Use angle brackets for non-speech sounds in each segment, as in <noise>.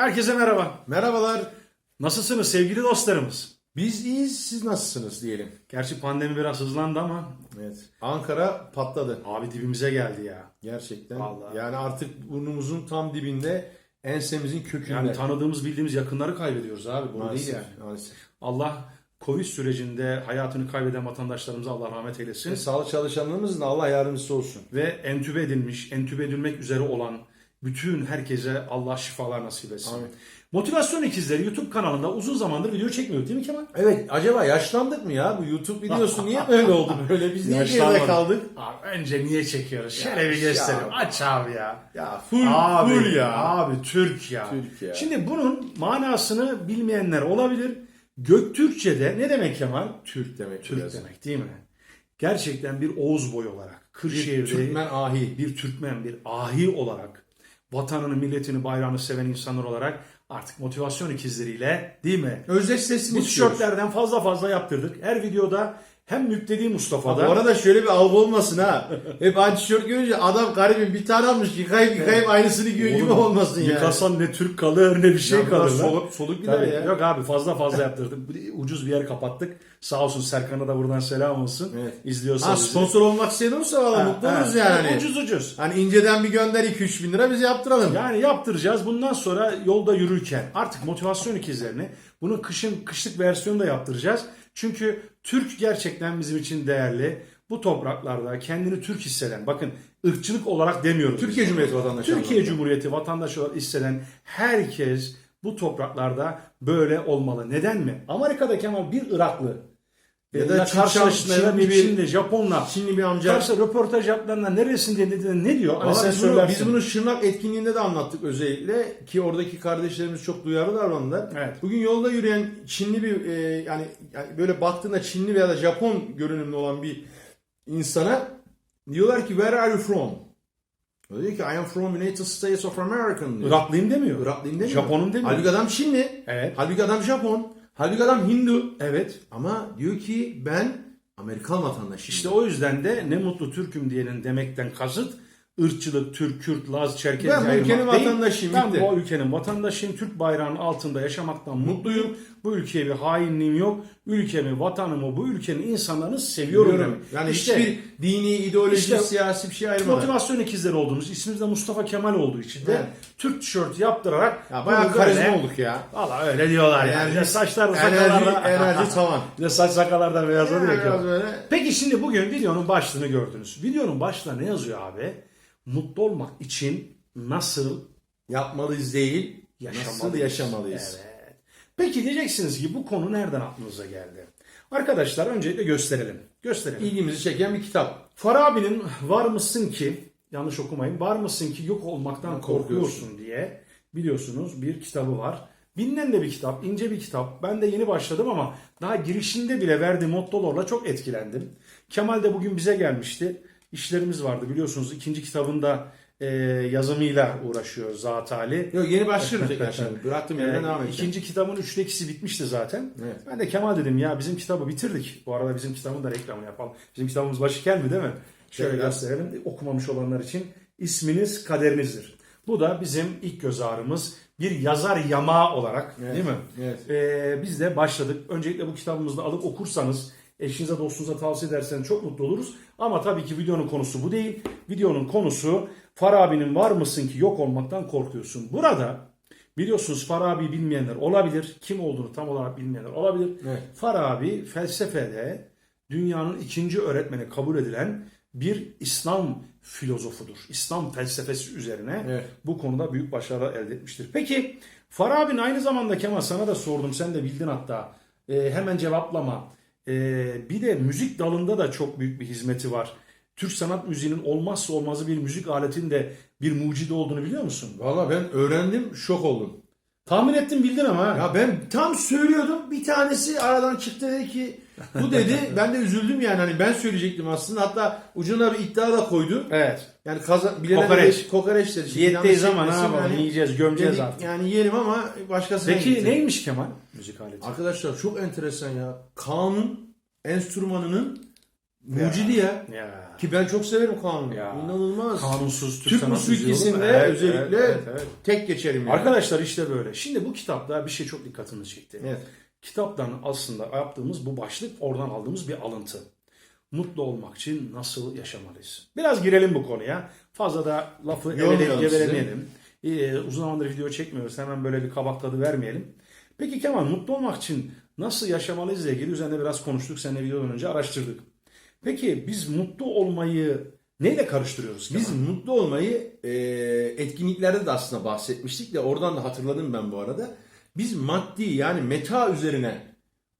Herkese merhaba. Merhabalar. Nasılsınız sevgili dostlarımız? Biz iyiyiz. Siz nasılsınız diyelim. Gerçi pandemi biraz hızlandı ama Evet. Ankara patladı. abi dibimize geldi ya. Gerçekten. Vallahi. Yani artık burnumuzun tam dibinde, ensemizin kökünde. Yani tanıdığımız bildiğimiz yakınları kaybediyoruz abi. Bu değil maalesef, yani. maalesef. Allah Covid sürecinde hayatını kaybeden vatandaşlarımıza Allah rahmet eylesin. Sağlık çalışanlarımızın Allah yardımcısı olsun. Ve entübe edilmiş, entübe edilmek üzere olan bütün herkese Allah şifalar nasip etsin. Amin. Motivasyon ikizleri YouTube kanalında uzun zamandır video çekmiyor değil mi Kemal? Evet acaba yaşlandık mı ya? Bu YouTube videosu niye böyle oldu böyle? Biz niye geride kaldık? Abi önce niye çekiyoruz? Şöyle bir ya. gösterelim. Aç abi ya. Ya full, Abi, full ya. Abi Türk ya. Türk ya. Şimdi bunun manasını bilmeyenler olabilir. Göktürkçe'de ne demek Kemal? Türk demek. Türk biraz. demek değil mi? Gerçekten bir Oğuz boy olarak, Kırşehir'de Türkmen ahi. bir Türkmen, bir ahi olarak, vatanını, milletini, bayrağını seven insanlar olarak artık motivasyon ikizleriyle değil mi? Özdeş sesini Bu tişörtlerden fazla fazla yaptırdık. Her videoda hem Müptedi Mustafa'da Bu arada şöyle bir algı olmasın ha. Hep aynı tişört görünce adam garibim bir tane almış yıkayıp yıkayıp aynısını giyiyor gibi olmasın yani. Yıkasan ne Türk kalır ne bir şey Ya kalır. soluk- soluk gider Tabii. ya. Yok abi fazla fazla yaptırdık. Bir- Ucuz bir yer kapattık. Sağ olsun Serkan'a da buradan selam olsun. Evet. İzliyorsa Ha, bizi. sponsor olmak isteyen olursa valla mutlu oluruz yani. Hani, Ucuz ucuz. hani inceden bir gönder 2-3 bin lira biz yaptıralım. Yani yaptıracağız. Bundan sonra yolda yürürken artık motivasyon ikizlerini bunun kışın kışlık versiyonu da yaptıracağız. Çünkü Türk gerçekten bizim için değerli. Bu topraklarda kendini Türk hisseden, bakın ırkçılık olarak demiyoruz. Türkiye Cumhuriyeti vatandaşı. Türkiye Cumhuriyeti vatandaşı olarak hisseden herkes bu topraklarda böyle olmalı. Neden mi? Amerika'da Kemal bir Iraklı Ya da da Çin- karşılaştığında ya da Çinli bir Çinli, Japonla Çinli bir amca. karşı röportaj yaptılarında neresinde dediğinde ne diyor? Hani sen biz, bunu, biz bunu Şırnak etkinliğinde de anlattık özellikle ki oradaki kardeşlerimiz çok duyarlı davrandılar. Evet. Bugün yolda yürüyen Çinli bir e, yani, yani böyle baktığında Çinli veya da Japon görünümlü olan bir insana diyorlar ki where are you from? O diyor ki I am from United States of America diyor. Iraklıyım demiyor. Iraklıyım demiyor. Japonum demiyor. Halbuki adam Çinli. Evet. Halbuki adam Japon. Halbuki adam Hindu. Evet. Ama diyor ki ben Amerikan vatandaşıyım. İşte o yüzden de ne mutlu Türk'üm diyenin demekten kasıt ırkçılık, Türk, Kürt, Laz, Çerkez Ben bu ülkenin değil. vatandaşıyım, Ben bitti. bu ülkenin vatandaşıyım. Türk bayrağının altında yaşamaktan mutluyum. Bu ülkeye bir hainliğim yok. Ülkemi, vatanımı, bu ülkenin insanlarını seviyorum. Biliyorum. demek. Yani işte hiçbir dini, ideoloji, işte siyasi bir şey ayırmadan. motivasyon ikizleri olduğumuz, ismimiz de Mustafa Kemal olduğu için de Evet. Türk tişörtü yaptırarak Ya bayağı karizma böyle- olduk ya. Valla öyle diyorlar yani. Bir de saçlar enerji, sakallarda. enerji <laughs> tavan. Saç sakallarda. Biraz Kemal. böyle. Peki şimdi bugün videonun başlığını gördünüz. Videonun başlığında ne yazıyor abi? Mutlu olmak için nasıl Yapmalıyız değil, yaşamalıyız? nasıl yaşamalıyız? Evet. Peki diyeceksiniz ki bu konu nereden aklınıza geldi? Arkadaşlar öncelikle gösterelim. Gösterelim. İlgimizi çeken bir kitap. Farabi'nin var mısın ki, yanlış okumayın, var mısın ki yok olmaktan Korkuyorsun. diye biliyorsunuz bir kitabı var. Bilinen de bir kitap, ince bir kitap. Ben de yeni başladım ama daha girişinde bile verdiği mottolarla çok etkilendim. Kemal de bugün bize gelmişti. İşlerimiz vardı biliyorsunuz. ikinci kitabında e, yazımıyla uğraşıyor zat hali. Yok yeni başlıyoruz tekrar şimdi. Bıraktım yerden devam edeceğim. İkinci kitabın üçte ikisi bitmişti zaten. Evet. Ben de Kemal dedim ya bizim kitabı bitirdik. Bu arada bizim kitabın da reklamını yapalım. Bizim kitabımız Başikel mi değil mi? Şöyle Evet. gösterelim. Okumamış olanlar için isminiz kaderinizdir. Bu da bizim ilk göz ağrımız. Bir yazar yamağı olarak Evet. değil mi? Evet. Ee, biz de başladık. Öncelikle bu kitabımızı alıp okursanız eşinize dostunuza tavsiye ederseniz çok mutlu oluruz. Ama tabii ki videonun konusu bu değil. Videonun konusu Farabi'nin var mısın ki yok olmaktan korkuyorsun. Burada biliyorsunuz Farabi bilmeyenler olabilir. Kim olduğunu tam olarak bilmeyenler olabilir. Evet. Farabi felsefede dünyanın ikinci öğretmeni kabul edilen bir İslam filozofudur. İslam felsefesi üzerine Evet. bu konuda büyük başarılar elde etmiştir. Peki Farabi'nin aynı zamanda Kemal sana da sordum sen de bildin hatta Ee, hemen cevaplama. Ee, bir de müzik dalında da çok büyük bir hizmeti var. Türk sanat müziğinin olmazsa olmazı bir müzik aletin de bir mucidi olduğunu biliyor musun? Valla ben öğrendim, şok oldum. Tahmin ettim bildin ama. Ya ben tam söylüyordum. Bir tanesi aradan çıktı dedi ki bu dedi. <laughs> ben de üzüldüm yani. Hani ben söyleyecektim aslında. Hatta ucuna bir iddia da koydu. Evet. Yani kazan bilene Kokoreç. de kokoreç dedi. Diyetteyiz ama ne yapalım Yani yiyeceğiz gömeceğiz yedik- artık. Yani yiyelim ama başkasına Peki gidecek. neymiş Kemal? Müzik aleti. Arkadaşlar çok enteresan ya. Kanun enstrümanının mucidi ya. Ya. Ki ben çok severim kanunu. Ya. İnanılmaz. Kanunsuz Türk, Türk sanat müziği müziği olur mu? kesimde Evet, özellikle evet, evet, evet. tek geçerim yani. Arkadaşlar işte böyle. Şimdi bu kitapta bir şey çok dikkatimi çekti. Evet. Kitaptan aslında yaptığımız bu başlık oradan aldığımız bir alıntı. Mutlu olmak için nasıl yaşamalıyız? Biraz girelim bu konuya. Fazla da lafı gevelemeyelim. Ee, uzun zamandır video çekmiyoruz. Hemen böyle bir kabak tadı vermeyelim. Peki Kemal mutlu olmak için nasıl yaşamalıyız ile ilgili üzerine biraz konuştuk. Seninle videodan önce araştırdık. Peki biz mutlu olmayı neyle karıştırıyoruz? Biz mutlu olmayı e, etkinliklerde de aslında bahsetmiştik de oradan da hatırladım ben bu arada. Biz maddi yani meta üzerine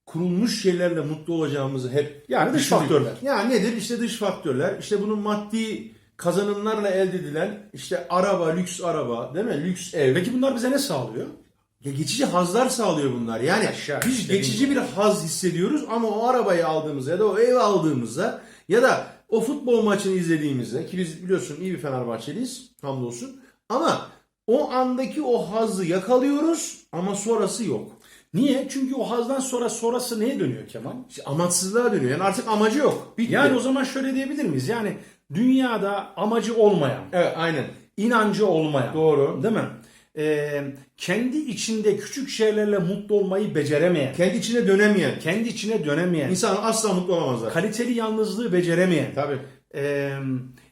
kurulmuş şeylerle mutlu olacağımızı hep Yani dış faktörler. Yani nedir? İşte dış faktörler. İşte bunun maddi kazanımlarla elde edilen işte araba, lüks araba, değil mi? Lüks ev. Peki bunlar bize ne sağlıyor? Ya geçici hazlar sağlıyor bunlar. Yani Aşağı biz işte geçici bir haz hissediyoruz ama o arabayı aldığımızda ya da o evi aldığımızda ya da o futbol maçını izlediğimizde ki biz biliyorsun iyi bir Fenerbahçeliyiz hamdolsun ama o andaki o hazzı yakalıyoruz ama sonrası yok. Niye? Çünkü o hazdan sonra sonrası neye dönüyor Kemal? İşte amaçsızlığa dönüyor. Yani artık amacı yok. Bitti. Yani o zaman şöyle diyebilir miyiz? Yani dünyada amacı olmayan, evet aynen. inancı olmayan. Doğru. Değil mi? Ee, kendi içinde küçük şeylerle mutlu olmayı beceremeyen, Kendi içine dönemeyen. kendi içine dönemeyen, İnsan asla mutlu olamazlar. kaliteli yalnızlığı beceremeyen, Tabii. ee,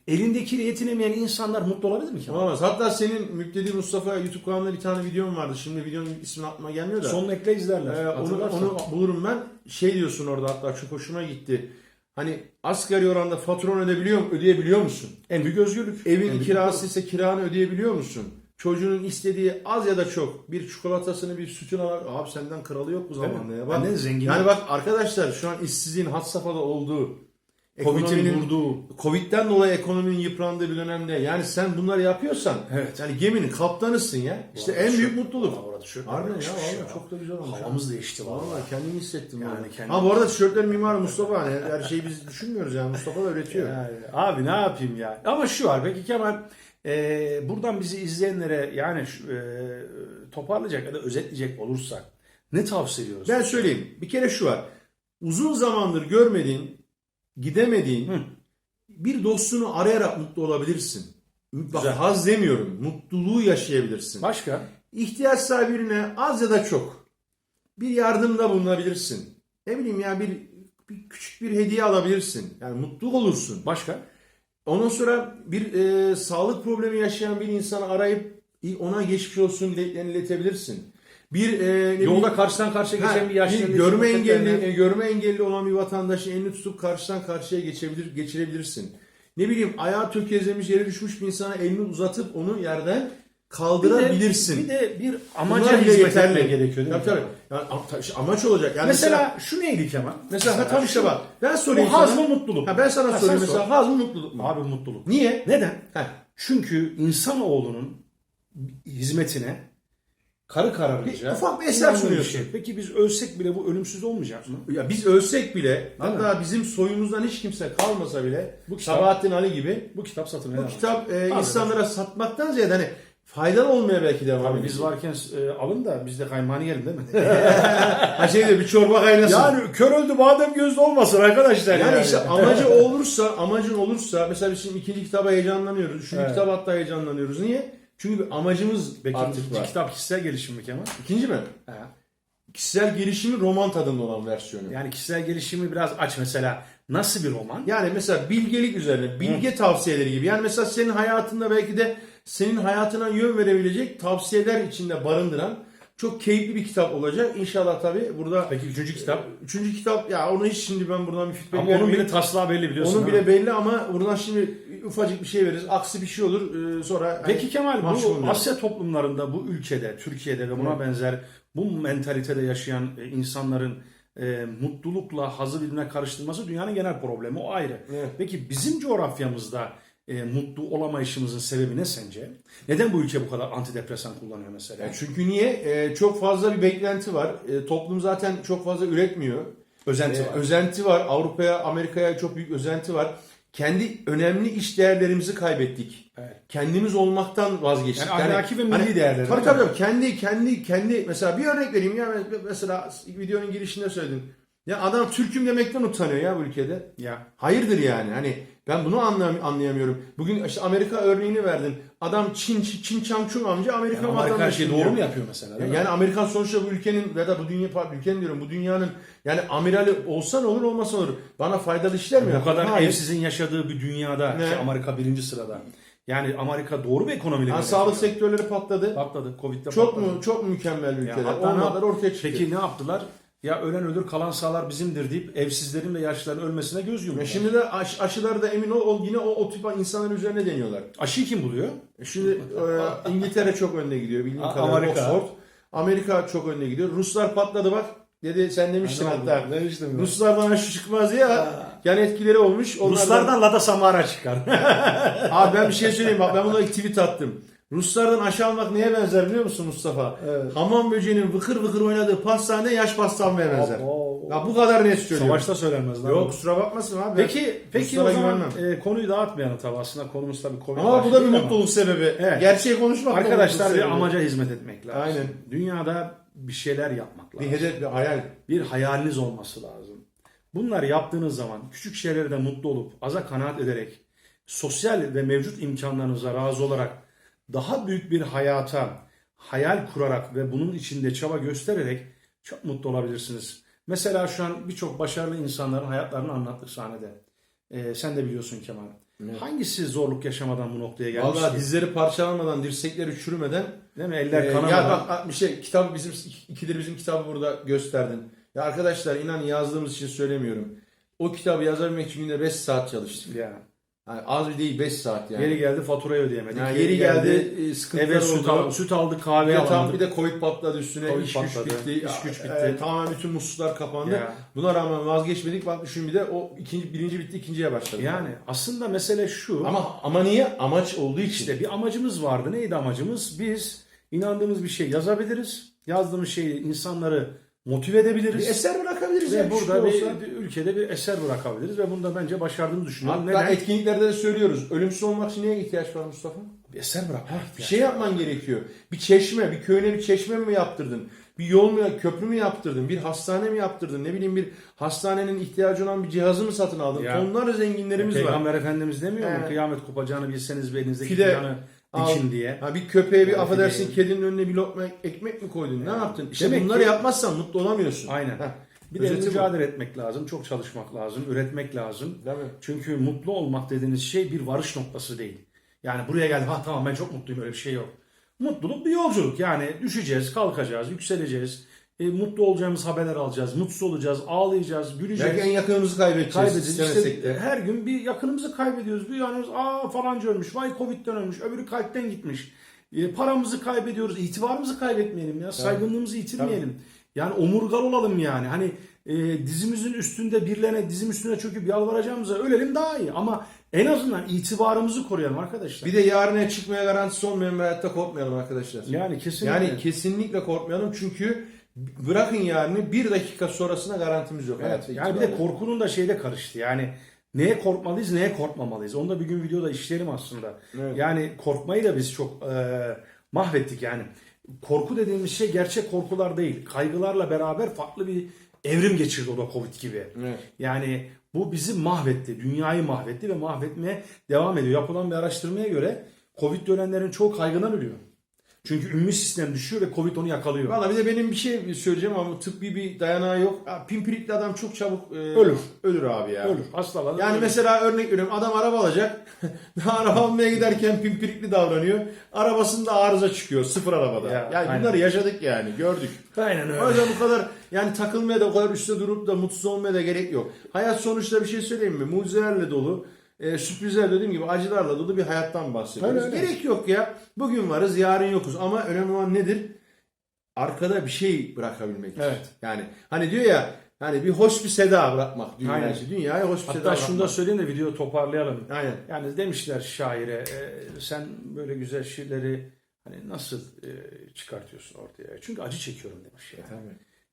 elindekiyle yetinemeyen insanlar mutlu olabilir mi Kemal? Olamaz. Hatta senin Müptedi Mustafa YouTube kanalında bir tane videon vardı. Şimdi videonun ismini aklıma gelmiyor da. Sonunu ekle izlerler. Ee, onu, Hatırlarsan. onu bulurum ben. Şey diyorsun orada hatta çok hoşuma gitti. Hani asgari oranda faturanı ödebiliyor, ödeyebiliyor musun? en büyük özgürlük. En Evin büyük kirası ise kiranı ödeyebiliyor musun? Çocuğunun istediği az ya da çok bir çikolatasını bir sütünü al. Abi senden kralı yok bu zamanda ya. Bak, zengin yani bak arkadaşlar şu an işsizliğin had safhada olduğu Covid'in vurduğu. Covid'den dolayı ekonominin yıprandığı bir dönemde yani sen bunları yapıyorsan Evet. yani geminin kaptanısın ya. İşte en şu- büyük mutluluk. Vallahi tişörtler Harbiden ya yakışmış vallahi çok da güzel olmuş. Havamız değişti vallahi. Vallahi kendimi hissettim yani. Yani kendimi- Ha bu arada tişörtlerin mimarı Mustafa hani her şeyi biz düşünmüyoruz yani Mustafa da üretiyor. Yani, abi ne yapayım ya? Ama şu var peki Kemal e, buradan bizi izleyenlere yani e, toparlayacak ya da özetleyecek olursak ne tavsiye ediyoruz? Ben söyleyeyim. Bir kere şu var. Uzun zamandır görmediğin, gidemediğin Hı. bir dostunu arayarak mutlu olabilirsin. Bak Güzel. haz demiyorum. Mutluluğu yaşayabilirsin. Başka? İhtiyaç sahibine az ya da çok bir yardımda bulunabilirsin. Ne bileyim ya bir, bir küçük bir hediye alabilirsin. Yani mutlu olursun. Başka? Ondan sonra bir e, sağlık problemi yaşayan bir insanı arayıp ona geçmiş olsun dileklerini iletebilirsin. Bir e, Yolda karşıdan karşıya Ha, geçen bir yaşlı bir görme engelli e, görme engelli olan bir vatandaşın elini tutup karşıdan karşıya geçebilir geçirebilirsin. Ne bileyim ayağı tökezlemiş yere düşmüş bir insana elini uzatıp onu yerden kaldırabilirsin. Bir de bir amaca Bunlar bile hizmet yeterli. etmek gerekiyor değil mi? Tabii tabii. Yani, am- ta- işte amaç olacak. Yani Mesela, şu neydi Kemal? mesela, ha, tam işte bak. Ben sorayım Bu haz mı mutluluk? Ha, ben sana Ha, sorayım sen mesela haz mı mutluluk mu? Abi mutluluk. Niye? Neden? Heh. Çünkü insanoğlunun hizmetine karı kararınca Bir ufak bir eser inanılmaz sunuyorsun. şey. Peki biz ölsek bile bu ölümsüz olmayacak mı? Ya biz ölsek bile hatta bizim soyumuzdan hiç kimse kalmasa bile Bu kitap- Sabahattin Ali gibi Bu kitap satın bu kitap e, insanlara satmaktan ziyade hani faydalı olmaya belki devam Abi ediyor. biz varken e, alın da biz de kaymağını yiyelim değil mi? <laughs> Ha şeyde bir çorba kaynasın. Yani, yani kör öldü badem gözlü olmasın arkadaşlar. işte <laughs> amacı olursa, amacın olursa mesela biz şimdi ikinci kitaba heyecanlanıyoruz. Üçüncü Evet. kitaba hatta heyecanlanıyoruz. Niye? Çünkü bir amacımız Peki artık ikinci var. kitap kişisel gelişim mi Kemal? İkinci mi? Ha. Kişisel gelişimi roman tadında olan versiyonu. Yani kişisel gelişimi biraz aç mesela. Nasıl bir roman? Yani mesela bilgelik üzerine, bilge tavsiyeleri gibi. Yani mesela senin hayatında belki de senin hayatına yön verebilecek tavsiyeler içinde barındıran çok keyifli bir kitap olacak. İnşallah tabii burada Peki üçüncü kitap? üçüncü kitap ya onu hiç şimdi ben buradan bir feedback Ama onun bile taslağı belli biliyorsun. onun ha? bile belli ama buradan şimdi ufacık bir şey veririz. Aksi bir şey olur. Ee, sonra Peki Kemal mahcup bu olmayalım. Asya toplumlarında, bu ülkede, Türkiye'de ve buna benzer bu mentalitede yaşayan e, insanların e, mutlulukla hazı birbirine karıştırması dünyanın genel problemi. O ayrı. Evet. Peki bizim coğrafyamızda e, mutlu olamayışımızın sebebi ne sence? Neden bu ülke bu kadar antidepresan kullanıyor mesela? Ya çünkü niye? Ee, çok fazla bir beklenti var. Ee, toplum zaten çok fazla üretmiyor. Özenti Ee, var. Özenti var. Avrupa'ya, Amerika'ya çok büyük özenti var. Kendi önemli iş değerlerimizi kaybettik. Evet. Kendimiz olmaktan vazgeçtik. Yani ahlaki ve milli değerler, Tabii mi? tabii. Kendi kendi kendi mesela bir örnek vereyim ya mesela videonun girişinde söyledim. Ya adam Türk'üm demekten utanıyor ya bu ülkede. Ya. Hayırdır yani? Hani ben bunu anlayamıyorum. Bugün işte Amerika örneğini verdim. Adam Çin Çin Çangçung amca Amerika Yani Amerika her şeyi doğru mu yapıyor mesela? mi? Yani Amerikan sonuçta bu ülkenin ya da bu dünya ülkenin diyorum bu dünyanın yani amirali olsa ne olur olmasa olur. Bana faydalı işler mi? Bu kadar Hayır. evsizin yaşadığı bir dünyada Ne? ki Amerika birinci sırada. Yani Amerika doğru bir ekonomiyle Yani sağlık sektörleri patladı. patladı. Covid'de Çok patladı. mu çok mükemmel ülkeler. ne- Olmadılar ortaya çıktı. Peki ne yaptılar? Ya ölen ölür kalan sağlar bizimdir deyip evsizlerin ve yaşlıların ölmesine göz Ya yumdular. şimdi de aş, aşıları da emin ol, ol yine o, o tip insanların üzerine deniyorlar. Aşıyı kim buluyor? E Şimdi e, İngiltere çok önde gidiyor bildiğim <laughs> A- kadarıyla. Amerika. Oxford. Amerika çok önde gidiyor. Ruslar patladı bak. Dedi sen demiştin hatta. Demiştim Ruslardan aşı çıkmaz ya. Yan etkileri olmuş. Onlardan- Ruslardan Lada Samara çıkar. <laughs> Abi ben bir şey söyleyeyim bak ben buna tweet attım. Ruslardan aşı almak neye benzer biliyor musun Mustafa? Evet. Hamam böceğinin vıkır vıkır oynadığı pastane yaş pasta almaya benzer. Abo. Ya bu kadar net söylüyorum. Savaşta söylenmez lan. Yok kusura bakmasın abi. Peki peki o zaman güvenmem. e, konuyu dağıtmayalım tabii aslında konumuz tabii Covid. Ama bu da bir değil ama. mutluluk sebebi. Evet. Gerçeği konuşmak da Arkadaşlar mutluluk bir amaca hizmet etmek lazım. Aynen. Dünyada bir şeyler yapmak Bir lazım. hedef, bir hayal. bir hayaliniz olması lazım. Bunları yaptığınız zaman küçük şeylerde mutlu olup aza kanaat ederek sosyal ve mevcut imkanlarınıza razı olarak daha büyük bir hayata hayal kurarak ve bunun içinde çaba göstererek çok mutlu olabilirsiniz. Mesela şu an birçok başarılı insanların hayatlarını anlattık sahnede. Ee, sen de biliyorsun Kemal. Hangisi zorluk yaşamadan bu noktaya gelmiş Vallahi ki? dizleri parçalanmadan, dirsekleri çürümeden. Değil mi? Eller Ee, kanamadan. ya bak, bir şey, kitabı bizim, ikidir bizim kitabı burada gösterdin. Ya arkadaşlar inan yazdığımız için söylemiyorum. O kitabı yazabilmek için günde 5 saat çalıştım. Ya. Yani az bir değil 5 saat yani. Yeri geldi faturayı ödeyemedik. Yani yeri geldi, e, sıkıntılar Eve süt, oldu. al, süt aldık kahve de, tam bir de Covid patladı üstüne. Covid iş patladı, güç bitti. iş güç bitti. E, tamamen bütün musluklar kapandı. Ya. Buna rağmen vazgeçmedik. Bak düşün bir de o ikinci, birinci bitti ikinciye başladı. Yani aslında mesele şu. Ama ama niye? Amaç olduğu için. işte bir amacımız vardı. Neydi amacımız? Biz inandığımız bir şey yazabiliriz. Yazdığımız şeyi insanları motive edebiliriz. bir eser bırakabiliriz. ve ya, burada bir, olsa. bir ülkede bir eser bırakabiliriz ve bunu da bence başardığımızı düşünüyorum. Hatta Neden? etkinliklerde de söylüyoruz. Ölümsüz olmak için neye ihtiyaç var Mustafa? Bir eser bırakmak. Bir şey yapman gerekiyor. Bir çeşme, bir köyüne bir çeşme mi yaptırdın? Bir yol mu, köprü mü yaptırdın? Bir hastane mi yaptırdın? Ne bileyim bir hastanenin ihtiyacı olan bir cihazı mı satın aldın? Ya. Tonlarca zenginlerimiz var. Peygamber Efendimiz demiyor mu? He. Kıyamet kopacağını bilseniz ve elinizdeki Fide fidanı dikin diye. Ha bir köpeğe bir Yani affedersin kedinin önüne bir lokma ekmek mi koydun? Ne yaptın? İşte Demek bunları ki- yapmazsan mutlu olamıyorsun. Aynen. Heh. Bir de Özeti bu. mücadele etmek lazım, çok çalışmak lazım, üretmek lazım. Değil mi? Çünkü mutlu olmak dediğiniz şey bir varış noktası değil. Yani buraya geldim, ha tamam ben çok mutluyum öyle bir şey yok. Mutluluk bir yolculuk yani düşeceğiz, kalkacağız, yükseleceğiz. E, mutlu olacağımız haberler alacağız, mutsuz olacağız, ağlayacağız, güleceğiz. Belki en yakınımızı kaybedeceğiz. Kaybedeceğiz. İşte de. her gün bir yakınımızı kaybediyoruz. Bir yanımız aa falanca ölmüş, vay covid'den ölmüş, öbürü kalpten gitmiş. E, paramızı kaybediyoruz, itibarımızı kaybetmeyelim ya, saygınlığımızı yitirmeyelim. Yani omurgal olalım yani. Hani e, dizimizin üstünde birilerine dizim üstüne çöküp yalvaracağımıza ölelim daha iyi. Ama en azından itibarımızı koruyalım arkadaşlar. Bir de yarına çıkmaya garantisi olmayan bir hayatta korkmayalım arkadaşlar. yani kesinlikle. Yani kesinlikle korkmayalım çünkü bırakın yarını bir dakika sonrasına garantimiz yok. Evet, yani bir de korkunun da şeyde karıştı. Yani neye korkmalıyız, neye korkmamalıyız. Onu da bir gün videoda işleyelim aslında. Evet. Yani korkmayı da biz çok e, mahvettik yani. Korku dediğimiz şey gerçek korkular değil. Kaygılarla beraber farklı bir evrim geçirdi o da Covid gibi. Evet. Yani bu bizi mahvetti, dünyayı mahvetti ve mahvetmeye devam ediyor. Yapılan bir araştırmaya göre Covid ölenlerin çoğu kaygıdan ölüyor. Çünkü immün sistem düşüyor ve Covid onu yakalıyor. Valla bir de benim bir şey söyleyeceğim ama tıbbi bir dayanağı yok. Ha, Pimpirikli adam çok çabuk e, Ölür. Ölür abi ya. Ölür. Hastalanır. Yani ölür. mesela örnek veriyorum adam araba alacak. <laughs> araba almaya giderken pimpirikli davranıyor. Arabasında arıza çıkıyor sıfır arabada. Ya, yani aynen. bunları yaşadık yani gördük. Aynen öyle. O yüzden bu kadar yani takılmaya da o kadar üstte durup da mutsuz olmaya da gerek yok. Hayat sonuçta bir şey söyleyeyim mi? Mucizelerle dolu, e, sürprizler dediğim gibi acılarla dolu bir hayattan bahsediyoruz. Öyle, öyle. Gerek yok ya. Bugün varız, yarın yokuz. Ama önemli olan nedir? Arkada bir şey bırakabilmek. Evet. Yani hani diyor ya hani bir hoş bir seda bırakmak dünyaya. Aynen. Dünyaya hoş bir seda Hatta bırakmak. şunu da söyleyeyim de videoyu toparlayalım. Aynen. Yani demişler şaire e, sen böyle güzel şiirleri hani nasıl e, çıkartıyorsun ortaya? Çünkü acı çekiyorum demiş ya.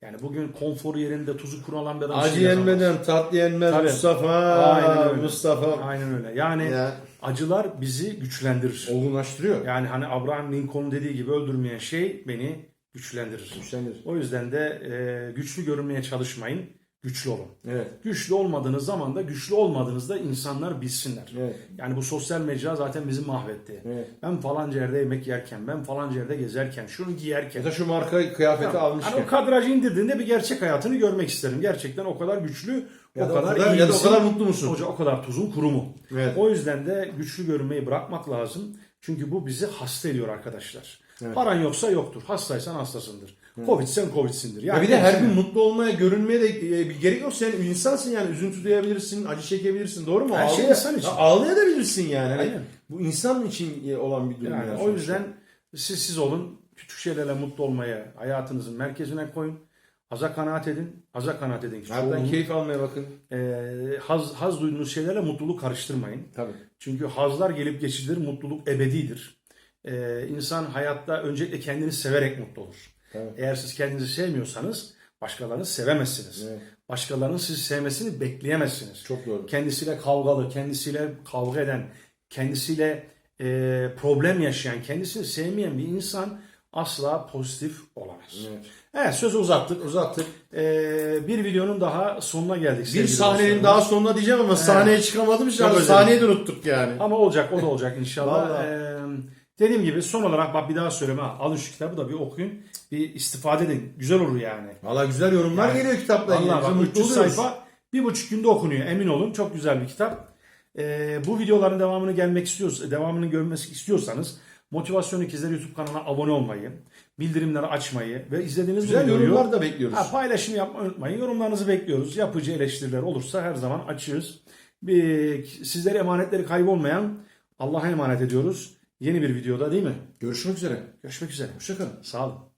Yani bugün konfor yerinde tuzu kuru bir adam Acı yazamaz. yenmeden tatlı yenmez Tabii. Mustafa. Aynen öyle. Mustafa. Aynen öyle. Yani Ya, acılar bizi güçlendirir. olgunlaştırıyor. Yani hani Abraham Lincoln dediği gibi öldürmeyen şey beni güçlendirir. Güçlenir. O yüzden de e, güçlü görünmeye çalışmayın. Güçlü olun. Evet. Güçlü olmadığınız zaman da güçlü olmadığınızda insanlar bilsinler. Evet. Yani bu sosyal mecra zaten bizi mahvetti. Evet. Ben falanca yerde yemek yerken, ben falanca yerde gezerken, şunu giyerken. Ya da şu marka kıyafeti Hani almışken. o kadrajı indirdiğinde bir gerçek hayatını görmek isterim. Gerçekten o kadar güçlü, Ya o da o kadar, kadar- iyi ya da o kadar mutlu musun? Hoca o kadar tuzun kuru mu? Evet. O yüzden de güçlü görünmeyi bırakmak lazım. Çünkü bu bizi hasta ediyor arkadaşlar. Evet. Paran yoksa yoktur. Hastaysan hastasındır. Covid'sen Covid'sindir. Ya Yani bir de her gün mutlu olmaya, görünmeye de e, bir gerek yok. Sen insansın yani üzüntü duyabilirsin, acı çekebilirsin. Doğru mu? Her şey insan için. Ya Ağlayabilirsin yani. Hani Aynen. bu insan için e, olan bir durum. Yani yani o yüzden siz siz olun. Küçük şeylerle mutlu olmaya hayatınızın merkezine koyun. Aza kanaat edin. Aza kanaat edin. çoğunluk- keyif almaya bakın. Ee, haz, haz duyduğunuz şeylerle mutluluk karıştırmayın. Tabii. Çünkü hazlar gelip geçicidir, mutluluk ebedidir. Ee, insan hayatta öncelikle kendini severek mutlu olur. Tabii. Eğer siz kendinizi sevmiyorsanız başkalarını sevemezsiniz. Evet. Başkalarının sizi sevmesini bekleyemezsiniz. Çok doğru. Kendisiyle kavgalı, kendisiyle kavga eden, kendisiyle e, problem yaşayan, kendisini sevmeyen bir insan asla pozitif olamaz. Evet. Evet sözü uzattık. Uzattık. Ee, bir videonun daha sonuna geldik. Bir sahnenin dostlarım. daha sonuna diyeceğim ama sahneye çıkamadım. Sahneyi de unuttuk yani. Ama olacak o da olacak inşallah. Ee, dediğim gibi son olarak bak bir daha söyleme. Alın şu kitabı da bir okuyun. Bir istifade edin. Güzel olur yani. Valla güzel yorumlar Yani- geliyor kitapla ilgili. Mutlu 300 oluyoruz. sayfa bir buçuk günde okunuyor. Emin olun. Çok güzel bir kitap. Ee, bu videoların devamını gelmek istiyorsanız, devamını görmek istiyorsanız Motivasyon İkizleri YouTube kanalına abone olmayı, bildirimleri açmayı ve izlediğiniz Güzel videoyu yorumlar da bekliyoruz. Ha, paylaşım yapmayı unutmayın. Yorumlarınızı bekliyoruz. Yapıcı eleştiriler olursa her zaman açığız. Bir, sizlere emanetleri kaybolmayan Allah'a emanet ediyoruz. Yeni bir videoda değil mi? Görüşmek üzere. Görüşmek üzere. Hoşçakalın. Sağ olun.